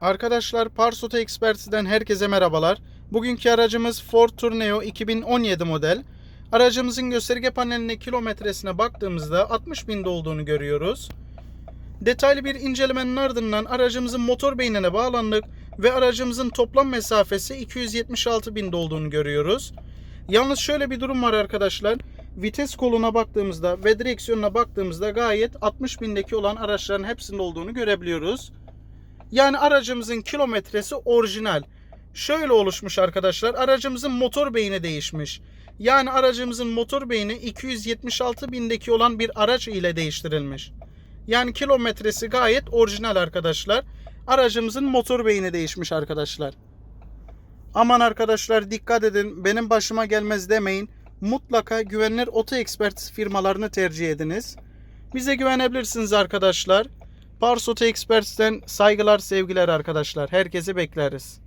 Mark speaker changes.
Speaker 1: Arkadaşlar Parsoto Experts'den herkese merhabalar. Bugünkü aracımız Ford Tourneo 2017 model. Aracımızın gösterge paneline kilometresine baktığımızda 60 binde olduğunu görüyoruz. Detaylı bir incelemenin ardından aracımızın motor beynine bağlandık ve aracımızın toplam mesafesi 276 binde olduğunu görüyoruz. Yalnız şöyle bir durum var arkadaşlar. Vites koluna baktığımızda ve direksiyonuna baktığımızda gayet 60 bindeki olan araçların hepsinde olduğunu görebiliyoruz. Yani aracımızın kilometresi orijinal. Şöyle oluşmuş arkadaşlar. Aracımızın motor beyni değişmiş. Yani aracımızın motor beyni 276 bindeki olan bir araç ile değiştirilmiş. Yani kilometresi gayet orijinal arkadaşlar. Aracımızın motor beyni değişmiş arkadaşlar. Aman arkadaşlar dikkat edin. Benim başıma gelmez demeyin. Mutlaka güvenilir oto expert firmalarını tercih ediniz. Bize güvenebilirsiniz arkadaşlar. Pars Auto Experts'ten saygılar sevgiler arkadaşlar. Herkesi bekleriz.